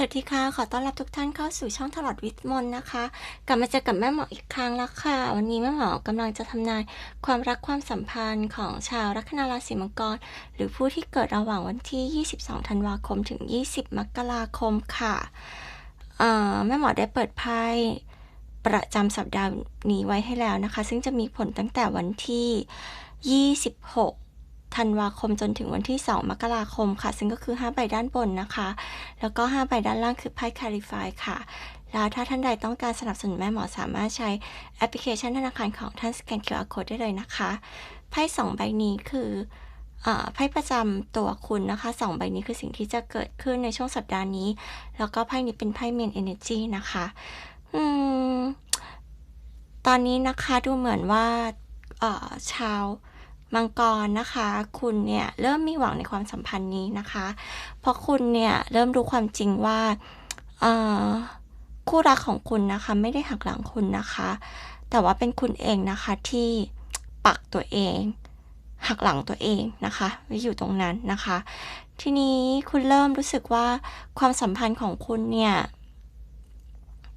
สวัสดีค่ะ ขอต้อนรับทุกท่านเข้าสู่ช่องตลอดวิทย์มนต์นะคะ กลับมาเจอกับแม่หมออีกครั้งแล้วค่ะ วันนี้แม่หมอกำลังจะทำนายความรักความสัมพันธ์ของชาวลัคนาราศีมังกร หรือผู้ที่เกิดระหว่างวันที่ 22 ธันวาคมถึง 20 มกราคมค่ะแม่หมอได้เปิดไพ่ประจำสัปดาห์นี้ไว้ให้แล้วนะคะ ซึ่งจะมีผลตั้งแต่วันที่ 26 ธันวาคมจนถึงวันที่ 2 มกราคมค่ะ ซึ่งก็คือ 5 ใบด้านบนนะคะ แล้วก็ 5 ใบด้านล่างคือไพ่ Clarify ค่ะ แล้วถ้าท่านใดต้องการสนับสนุนแม่หมอสามารถใช้แอปพลิเคชันธนาคารของท่านสแกน QR Code ได้เลยนะคะ ไพ่2ใบนี้คือไพ่ประจำตัวคุณนะคะ2ใบนี้คือสิ่งที่จะเกิดขึ้นในช่วงสัปดาห์นี้ แล้วก็ไพ่นี้เป็นไพ่ Main Energy นะคะอืมตอนนี้นะคะดูเหมือนว่าเอ่อชาว มังกรนะคะ คุณเนี่ยเริ่มมีหวังในความสัมพันธ์นี้นะคะ เพราะคุณเนี่ยเริ่มรู้ความจริงว่าคู่รักของคุณนะคะ ไม่ได้หักหลังคุณนะคะ แต่ว่าเป็นคุณเองนะคะที่ปักตัวเอง หักหลังตัวเองนะคะไว้อยู่ตรงนั้นนะคะ ทีนี้คุณเริ่มรู้สึกว่าความสัมพันธ์ของคุณเนี่ย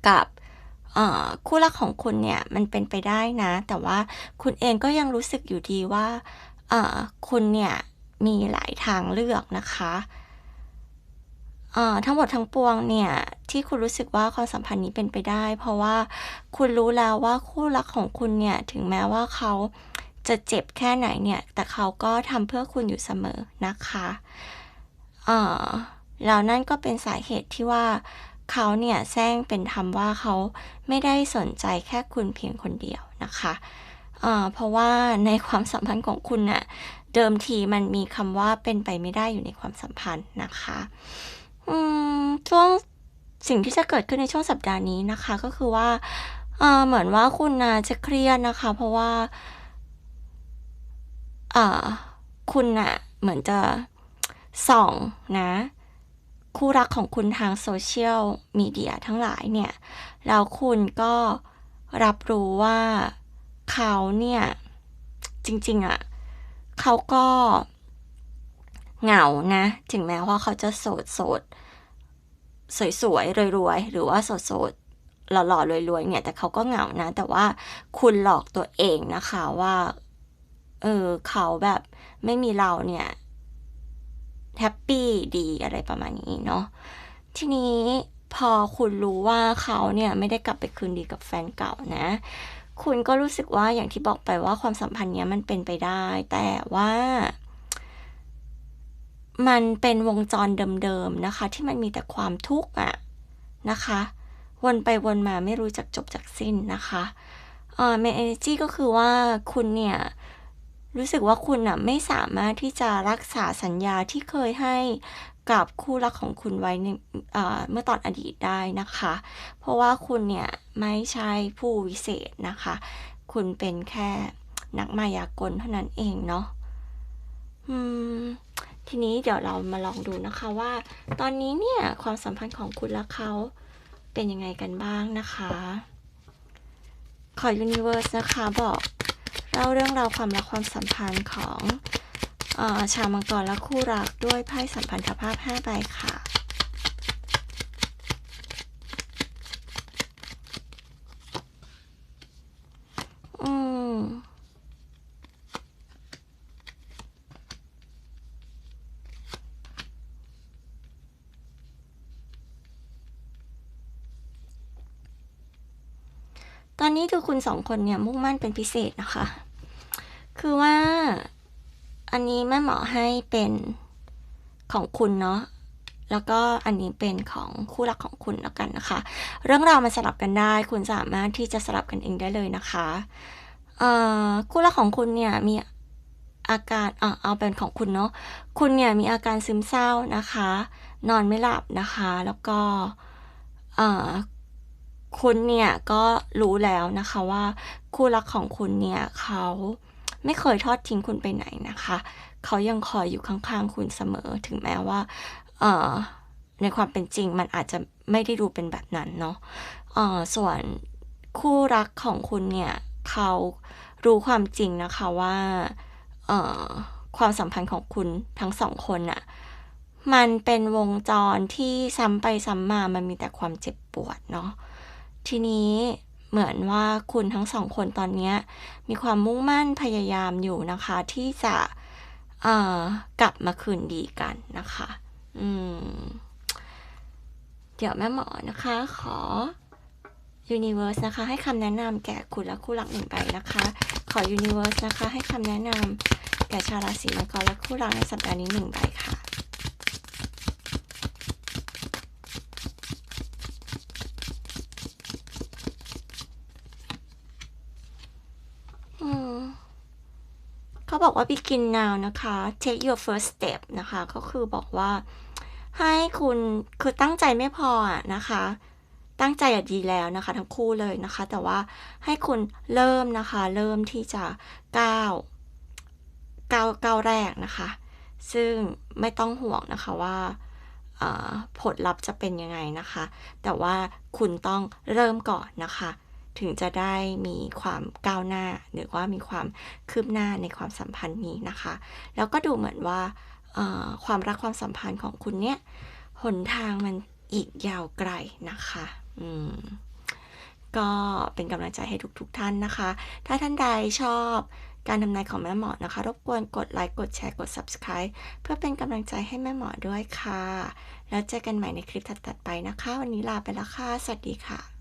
กับ คู่รักของคุณเนี่ยมันเป็นไปได้นะ แต่ว่าคุณเองก็ยังรู้สึกอยู่ดีว่าคุณเนี่ยมีหลายทางเลือกนะคะทั้งหมดทั้งปวงเนี่ย ที่คุณรู้สึกว่าความสัมพันธ์นี้เป็นไปได้ เพราะว่าคุณรู้แล้วว่าคู่รักของคุณเนี่ย ถึงแม้ว่าเขาจะเจ็บแค่ไหนเนี่ย แต่เขาก็ทำเพื่อคุณอยู่เสมอนะคะแล้วนั่นก็เป็นสาเหตุที่ว่า เขาเนี่ยแซงเป็นธรรมว่าเขาไม่ได้สนใจแค่คุณเพียงคนเดียวนะคะเพราะว่าในความสัมพันธ์ของคุณน่ะเดิมทีมันมีคำว่าเป็นไปไม่ได้อยู่ในความสัมพันธ์นะคะช่วงสิ่งที่จะเกิดขึ้นในช่วงสัปดาห์นี้นะคะก็คือว่าเหมือนว่าคุณนะจะเครียดนะคะ เพราะว่าคุณน่ะเหมือนจะส่องนะ คู่รักของคุณทางโซเชียลมีเดียทั้งหลายเนี่ย แล้วคุณก็รับรู้ว่าเขาเนี่ย จริงๆอะ่ะเขาก็เหงานะ ถึงแม้ว่าเขาจะโสดโสดสวยๆรวยๆ หรือว่าโสดโสดหล่อๆรวยๆเนี่ย แต่เขาก็เหงานะ แต่ว่าคุณหลอกตัวเองนะคะว่า เออเขาแบบไม่มีเราเนี่ย แฮปปี้ดีอะไรประมาณนี้เนาะทีนี้พอคุณรู้ว่าเขาเนี่ยไม่ได้กลับไปคืนดีกับแฟนเก่านะ คุณก็รู้สึกว่าอย่างที่บอกไปว่าความสัมพันธ์เนี้ยมันเป็นไปได้ แต่ว่า มันเป็นวงจรเดิมๆนะคะ ที่มันมีแต่ความทุกข์อะนะคะ วนไปวนมาไม่รู้จักจบจากสิ้นนะคะเอ่อเมนเอเนจีก็คือว่าคุณเนี่ย รู้สึกว่าคุณน่ะไม่สามารถที่จะรักษาสัญญาที่เคยให้กับคู่รักของคุณไว้ในเมื่อตอนอดีตได้นะคะ เพราะว่าคุณเนี่ยไม่ใช่ผู้วิเศษนะคะ คุณเป็นแค่นักมายากลเท่านั้นเองเนาะทีนี้เดี๋ยวเรามาลองดูนะคะว่า ตอนนี้เนี่ยความสัมพันธ์ของคุณและเขาเป็นยังไงกันบ้างนะคะ ขอ Universe นะคะบอก เล่าเรื่องราวความรักความสัมพันธ์ของออชาวมังกรและคู่รักด้วยไพ่สัมพันธภาพ 5 ใบค่ะ อืม ตอนนี้คือคุณสองคนเนี่ยมุ่งมั่นเป็นพิเศษนะคะ คือว่าอันนี้แม่หมอให้เป็นของคุณเนาะแล้วก็อันนี้เป็นของคู่รักของคุณแล้วกันนะคะ เรื่องราวมันสลับกันได้ คุณสามารถที่จะสลับกันเองได้เลยนะคะเอ่อคู่รักของคุณเนี่ยมีอาการอ่าเอาเป็นของคุณเนาะคุณเนี่ยมีอาการซึมเศร้านะคะ นอนไม่หลับนะคะ แล้วก็เอ่อ คุณเนี่ยก็รู้แล้วนะคะว่าคู่รักของคุณเนี่ยเขาไม่เคยทอดทิ้งคุณไปไหนนะคะ เขายังคอยอยู่ข้างๆคุณเสมอถึงแม้ว่าเอ่อในความเป็นจริงมันอาจจะไม่ได้ดูเป็นแบบนั้นเนาะเอ่อส่วนคู่รักของคุณเนี่ยเขารู้ความจริงนะคะว่าเอ่อความสัมพันธ์ของคุณทั้งสองคนน่ะมันเป็นวงจรที่ซ้ำไปซ้ำมา มันมีแต่ความเจ็บปวดเนาะ ทีนี้เหมือนว่าคุณทั้งสองคนตอนนี้มีความมุ่งมั่นพยายามอยู่นะคะ ที่จะกลับมาคืนดีกันนะคะ อืม เดี๋ยวแม่หมอนะคะ ขอ Universe นะคะ ให้คำแนะนำแก่คุณและคู่รักหนึ่งใบนะคะ ขอ Universe นะคะ ให้คำแนะนำแก่ชาวราศีมังกรและคู่รักในสัปดาห์นี้หนึ่งใบค่ะ อืม เขา บอกว่า begin now นะคะ take your first step นะคะ ก็คือบอกว่า ให้คุณคือตั้งใจไม่พออะนะคะ ตั้งใจอะดีแล้วนะคะ ทั้งคู่เลยนะคะ แต่ว่าให้คุณเริ่มนะคะ เริ่มที่จะก้าวก้าวก้าวแรกนะคะ ซึ่งไม่ต้องห่วงนะคะว่าผลลัพธ์จะเป็นยังไงนะคะ แต่ว่าคุณต้องเริ่มก่อนนะคะ ถึงจะได้มีความก้าวหน้า หรือว่ามีความคืบหน้าในความสัมพันธ์นี้นะคะ แล้วก็ดูเหมือนว่าความรักความสัมพันธ์ของคุณเนี่ยหนทางมันอีกยาวไกลนะคะอืมก็เป็นกำลังใจให้ทุกๆทท่านนะคะ ถ้าท่านใดชอบการทำนายของแม่หมอนะคะ รบกวนกดไลค์ กดแชร์ กด subscribe เพื่อเป็นกำลังใจให้แม่หมอด้วยค่ะ แล้วเจอกันใหม่ในคลิปถัดๆไปนะคะ วันนี้ลาไปแล้วค่ะ สวัสดีค่ะ